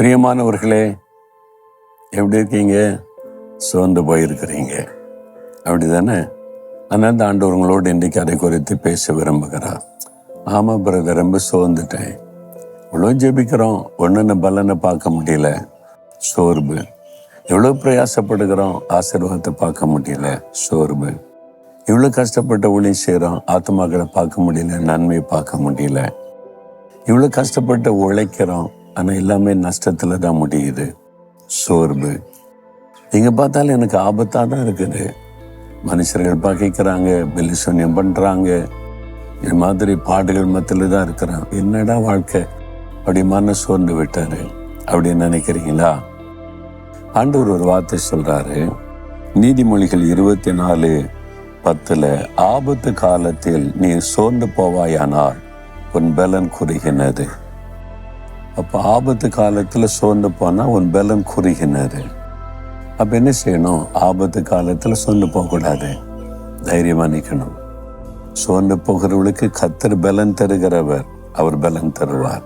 பிரியமானவர்களே எப்படி இருக்கீங்க? சோர்ந்து போயிருக்கிறீங்க. அப்படி தானே ஆனால் இந்த ஆண்டவர்களோடு இன்றைக்கு அதை குறித்து பேச விரும்புகிறார். ஆமாம் பிரதர் ரொம்ப சோர்ந்துட்டேன். இவ்வளோ ஜெபிக்கிறோம். ஒன்றுன்னு பலனை பார்க்க முடியல. சோர்வு. எவ்வளோ பிரயாசப்படுகிறோம். ஆசீர்வாதத்தை பார்க்க முடியல. சோர்வு. இவ்வளோ கஷ்டப்பட்ட ஒளி செய்கிறோம். ஆத்மாக்களை பார்க்க முடியல. நன்மையை பார்க்க முடியல. இவ்வளோ கஷ்டப்பட்டு உழைக்கிறோம். ஆனால் எல்லாமே நஷ்டத்தில் தான் முடியுது. சோர்வு. நீங்கள் பார்த்தாலும் எனக்கு ஆபத்தாக தான் இருக்குது. மனுஷர்கள் பகைக்கிறாங்க பெலிசூன்யம் பண்ணுறாங்க இது மாதிரி பாடுகள் மத்தியில் தான் இருக்கிறான். என்னடா வாழ்க்கை? அப்படி மன சோர்ந்து விட்டாரு. அப்படின்னு நினைக்கிறீங்களா? ஆண்டவர் ஒரு வார்த்தை சொல்கிறாரு நீதிமொழிகள் இருபத்தி நாலு பத்தில் ஆபத்து காலத்தில் நீ சோர்ந்து போவாயானால் உன் பலன் குறுகினது. அப்போ ஆபத்து காலத்தில் சோர்ந்து போனால் உன் பலம் குறுகினது. அப்போ என்ன செய்யணும்? ஆபத்து காலத்தில் சோர்ந்து போகக்கூடாது. தைரியமாக நிற்கணும் சோர்ந்து போகிறவளுக்கு கத்தர் பலன் தருகிறவர் அவர் பலன் தருவார்.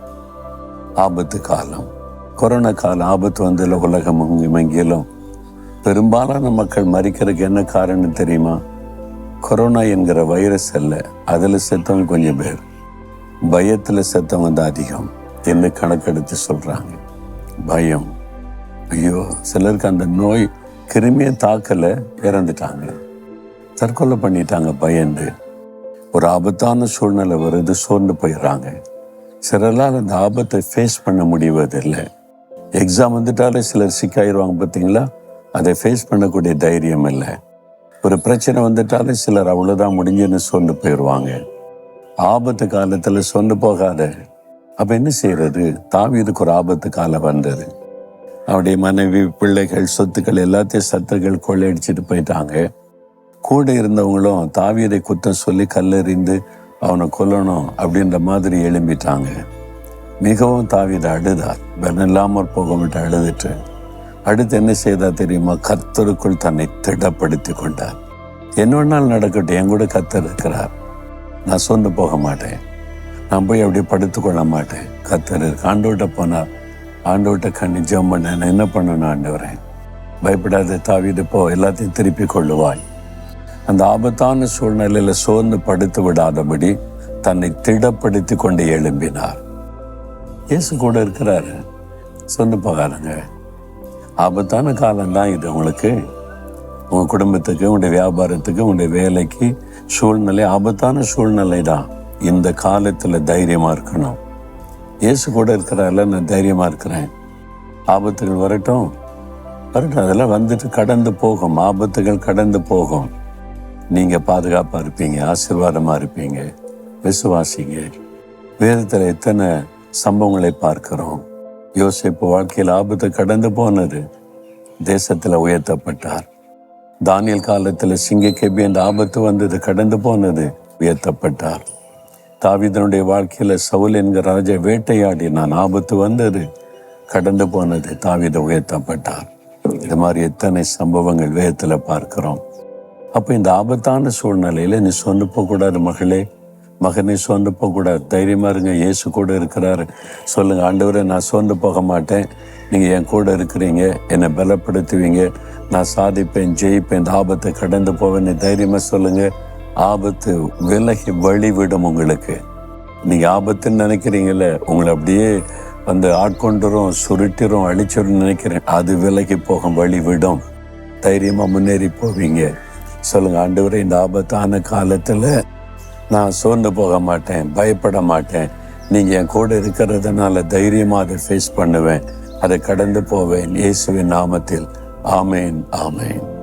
ஆபத்து காலம். கொரோனா காலம் ஆபத்து வந்ததில் உலகம் எங்கிலும் பெரும்பாலான மக்கள் மறிக்கிறதுக்கு என்ன காரணம் தெரியுமா? கொரோனா என்கிற வைரஸ் அல்ல அதில் செத்தவங்க கொஞ்சம் பேர். பயத்தில் செத்தவங்க தான் அதிகம். என்று கணக்கெடுத்து சொல்கிறாங்க பயம். ஐயோ சிலருக்கு அந்த நோய் கிருமியை தாக்கலை இறந்துட்டாங்க. தற்கொலை பண்ணிட்டாங்க பயந்து. ஒரு ஆபத்தான சூழ்நிலை வருது சோர்ந்து போயிடுறாங்க. சிலரால் அந்த ஆபத்தை ஃபேஸ் பண்ண முடிவதில்லை. எக்ஸாம் வந்துட்டாலே சிலர் சிக்காயிருவாங்க பார்த்தீங்களா? அதை ஃபேஸ் பண்ணக்கூடிய தைரியம் இல்லை. ஒரு பிரச்சனை வந்துட்டாலே சிலர் அவ்வளோதான் முடிஞ்சுன்னு சொந்து போயிடுவாங்க. ஆபத்து காலத்தில் சொந்து போகாத. அப்போ என்ன செய்யறது தாவீதுக்கு ஒரு ஆபத்து காலம் வந்தது. அவருடைய மனைவி பிள்ளைகள் சொத்துக்கள் எல்லாத்தையும் சத்துக்கள் கொள்ளையடிச்சிட்டு போயிட்டாங்க. கூட இருந்தவங்களும் தாவீதை குத்தம் சொல்லி கல்லெறிந்து அவனை கொல்லணும் அப்படின்ற மாதிரி எழும்பிட்டாங்க. மிகவும் தாவீதை அழுதார். பலன் இல்லாமல் போக விட்டு அழுதுட்டு அடுத்து என்ன செய்தா தெரியுமா? கர்த்தருக்குள் தன்னை திடப்படுத்தி கொண்டார். என்ன நடக்கட்டும். என் கூட கர்த்தர் இருக்கிறார். நான் சொந்து போக மாட்டேன். நான் போய் அப்படியே படுத்துக்கொள்ள மாட்டேன். கர்த்தர் இருக்கு ஆண்டோட்ட போனார் ஆண்டோட்ட கண்ணி ஜெபம் பண்ண. நான் என்ன பண்ணணும் ஆண்டவரேன் பயப்படாத தாவிட்டு போ. எல்லாத்தையும் திருப்பி கொள்ளுவாய். அந்த ஆபத்தான சூழ்நிலையில சோர்ந்து படுத்து விடாதபடி தன்னை திடப்படுத்தி கொண்டு எழும்பினார். இயேசு கூட இருக்கிறாரு. சொன்ன போகாதுங்க ஆபத்தான காலம்தான் இது உங்களுக்கு. உங்கள் குடும்பத்துக்கு உங்களுடைய வியாபாரத்துக்கு உங்களுடைய வேலைக்கு சூழ்நிலை ஆபத்தான சூழ்நிலை தான் இந்த காலத்தில் தைரியமாக இருக்கணும். இயேசு கூட இருக்கிறாரில் நான் தைரியமாக இருக்கிறேன். ஆபத்துகள் வரட்டும். வரட்டும் அதெல்லாம் வந்துட்டு கடந்து போகும். ஆபத்துகள் கடந்து போகும். நீங்கள் பாதுகாப்பாக இருப்பீங்க ஆசீர்வாதமாக இருப்பீங்க விசுவாசிங்க. வேதத்தில் எத்தனை சம்பவங்களை பார்க்கிறோம். யோசிப்பு வாழ்க்கையில் ஆபத்து கடந்து போனது. தேசத்தில் உயர்த்தப்பட்டார். தானியல் காலத்தில் சிங்கக்கேபி என்ற ஆபத்து வந்தது கடந்து போனது உயர்த்தப்பட்டார். தாவிதனுடைய வாழ்க்கையில் சவுல் என்கிற ராஜா வேட்டையாடி நான் ஆபத்து வந்தது. கடந்து போனது தாவித உயர்த்தப்பட்டார். இது மாதிரி எத்தனை சம்பவங்கள் வேகத்தில் பார்க்கிறோம். அப்போ இந்த ஆபத்தான சூழ்நிலையில் நீ சொந்து போகக்கூடாது மகளே. மகனை சோர்ந்து போகக்கூடாது. தைரியமா இருங்க. இயேசு கூட இருக்கிறாரு. சொல்லுங்க ஆண்டவரே நான் சோர்ந்து போக மாட்டேன். நீங்க என் கூட இருக்கிறீங்க. என்னை பலப்படுத்துவீங்க. நான் சாதிப்பேன் ஜெயிப்பேன் இந்த ஆபத்தை கடந்து போவேன்னு தைரியமா சொல்லுங்க. ஆபத்து விலகி வழி விடும் உங்களுக்கு. நீங்க ஆபத்துன்னு நினைக்கிறீங்கல்ல உங்களை அப்படியே வந்து ஆட்கொண்டுரும் சுருட்டிரும் அழிச்சிரும் நினைக்கிறேன். அது விலகி போகும் வழி விடும் தைரியமா முன்னேறி போவீங்க. சொல்லுங்க வரை இந்த ஆபத்தான காலத்துல நான் சோர்ந்து போக மாட்டேன் பயப்பட மாட்டேன். நீங்க என் கூட இருக்கிறதுனால தைரியமா அதை ஃபேஸ் பண்ணுவேன். அதை கடந்து போவேன் இயேசுவின் நாமத்தில். ஆமேன் ஆமேன்.